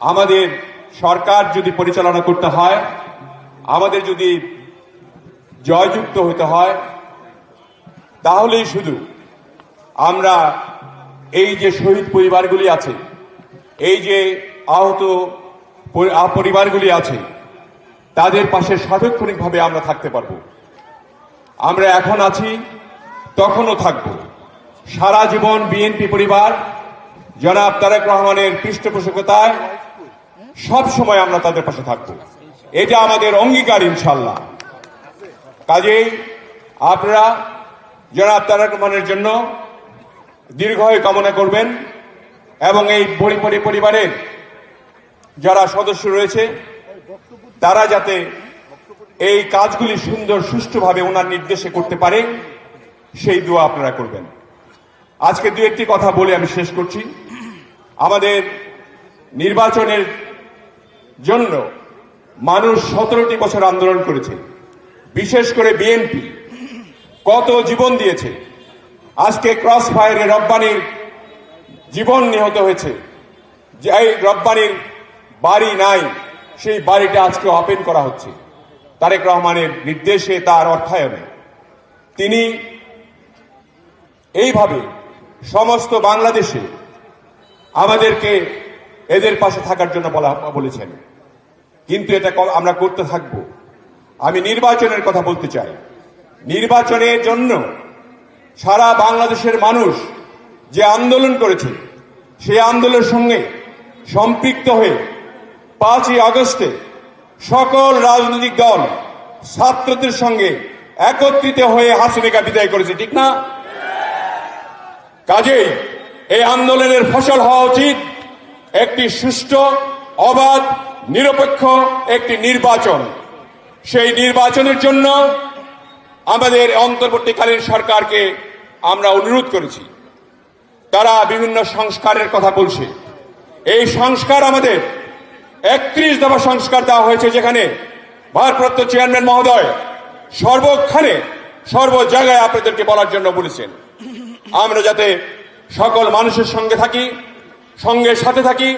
আমাদের সরকার যদি পরিচালনা করতে হয় আমাদের যদি জয়যুক্ত হতে হয় তাহলেই শুধু আমরা এই যে শহীদ পরিবারগুলি আছে এই যে আহত আহ, পরিবারগুলি আছে তাদের পাশে সার্বক্ষণিকভাবে আমরা থাকতে পারব। আমরা এখন আছি তখনও থাকব। সারা জীবন বিএনপি পরিবার জনাব তারেক রহমানের পৃষ্ঠপোষকতায় সব সময় আমরা তাদের পাশে থাকব। এটা আমাদের অঙ্গীকার ইনশাল্লাহ কাজেই আপনারা জনাব তারেক রহমানের জন্য দীর্ঘায়ু কামনা করবেন এবং এই পরি পরিবারের যারা সদস্য রয়েছে, তারা যাতে এই কাজগুলি সুন্দর, সুষ্ঠুভাবে ওনার নির্দেশে করতে পারে, সেই দোয়া আপনারা করবেন। আজকে দু একটি কথা বলে আমি শেষ করছি। আমাদের নির্বাচনের জন্য মানুষ সতেরোটি বছর আন্দোলন করেছে। বিশেষ করে বিএনপি। কত জীবন দিয়েছে। আজকে ক্রস ফায়ারে রব্বানির জীবন নিহত হয়েছে। যে এই রব্বানির বাড়ি নাই, সেই বাড়িটা আজকে ওপেন করা হচ্ছে। তারেক রহমানের নির্দেশে তার অর্থায়নে। তিনি এইভাবে সমস্ত বাংলাদেশে আমাদেরকে এদের পাশে থাকার জন্য বলা, বলেছেন। কিন্তু এটা আমরা করতে থাকব। আমি নির্বাচনের কথা বলতে চাই। নির্বাচনের জন্য সারা বাংলাদেশের মানুষ যে আন্দোলন করেছে সেই আন্দোলনের সঙ্গে সম্পৃক্ত হয়ে পাঁচই আগস্টে সকল রাজনৈতিক দল ছাত্রদের সঙ্গে একত্রিত হয়ে হাসিনাকে বিদায় করেছে, ঠিক না? কাজেই এই আন্দোলনের ফসল হওয়া উচিত। একটি সুষ্ঠু, অবাধ, নিরপেক্ষ একটি নির্বাচন। সেই নির্বাচনের জন্য আমাদের অন্তর্বর্তীকালীন সরকারকে আমরা অনুরোধ করেছি। তারা বিভিন্ন সংস্কারের কথা বলছে। এই সংস্কার আমাদের একত্রিশ দফা সংস্কার দেওয়া হয়েছে, যেখানে ভারপ্রাপ্ত চেয়ারম্যান মহোদয় সর্বক্ষণে, সর্ব জায়গায় আপনাদেরকে বলার জন্য বলেছেন। আমরা যাতে সকল মানুষের সঙ্গে থাকি সঙ্গে সাথে থাকি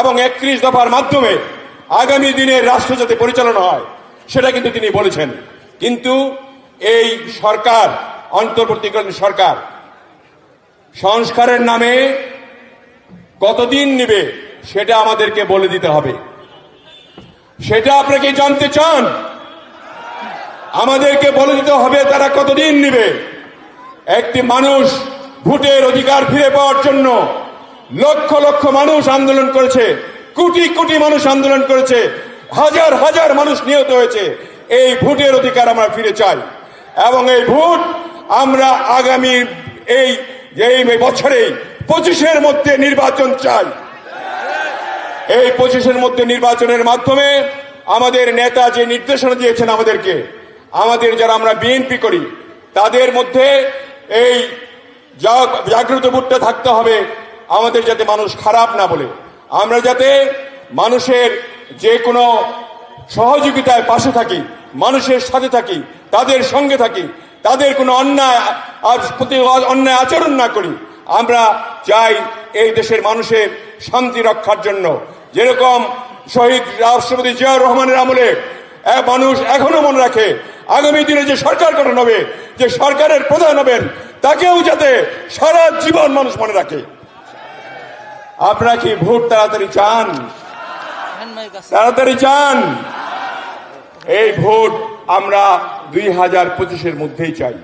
এবং একত্রিশ দফার মাধ্যমে আগামী দিনের রাষ্ট্র যাতে পরিচালনা হয়, সেটা কিন্তু তিনি বলেছেন। কিন্তু এই সরকার, অন্তর্বর্তীকালীন সরকার, সংস্কারের নামে কতদিন নেবে, সেটা আমাদেরকে বলে দিতে হবে। সেটা আপনাকে জানতে চান? আমাদেরকে বলে দিতে হবে তারা কতদিন নেবে। একটি মানুষ ভোটের অধিকার ফিরে পাওয়ার জন্য লক্ষ লক্ষ মানুষ আন্দোলন করেছে, কোটি কোটি মানুষ আন্দোলন করেছে, হাজার হাজার মানুষ নিহত হয়েছে। এই ভোটের অধিকার আমরা ফিরে চাই। এবং এই ভোট আমরা আগামী এই এই বছরেই পঁচিশের মধ্যে নির্বাচন চাই। এই পঁচিশের মধ্যে নির্বাচনের মাধ্যমে আমাদের নেতা যে নির্দেশনা দিয়েছেন আমাদেরকে, আমাদের যারা আমরা বিএনপি করি, তাদের মধ্যে এই জাগ্রত ভোটটা থাকতে হবে। আমাদের যাতে মানুষ খারাপ না বলে। আমরা যাতে মানুষের যে কোনো সহযোগিতায় পাশে থাকি, মানুষের সাথে থাকি, তাদের সঙ্গে থাকি, তাদের কোনো অন্যায় অন্যায় আচরণ না করি, আমরা চাই এই দেশের মানুষের শান্তি রক্ষার জন্য। যেরকম শহীদ রাষ্ট্রপতি জিয়াউর রহমানের আমলে মানুষ এখনও মনে রাখে, আগামী দিনে যে সরকার গঠন হবে, যে সরকারের প্রধান হবেন, তাকেও যাতে সারা জীবন মানুষ মনে রাখে। আপনারা কি ভোট তাড়াতাড়ি চান? তাড়াতাড়ি চান? এই ভোট আমরা দুই হাজার পঁচিশের মধ্যেই চাই।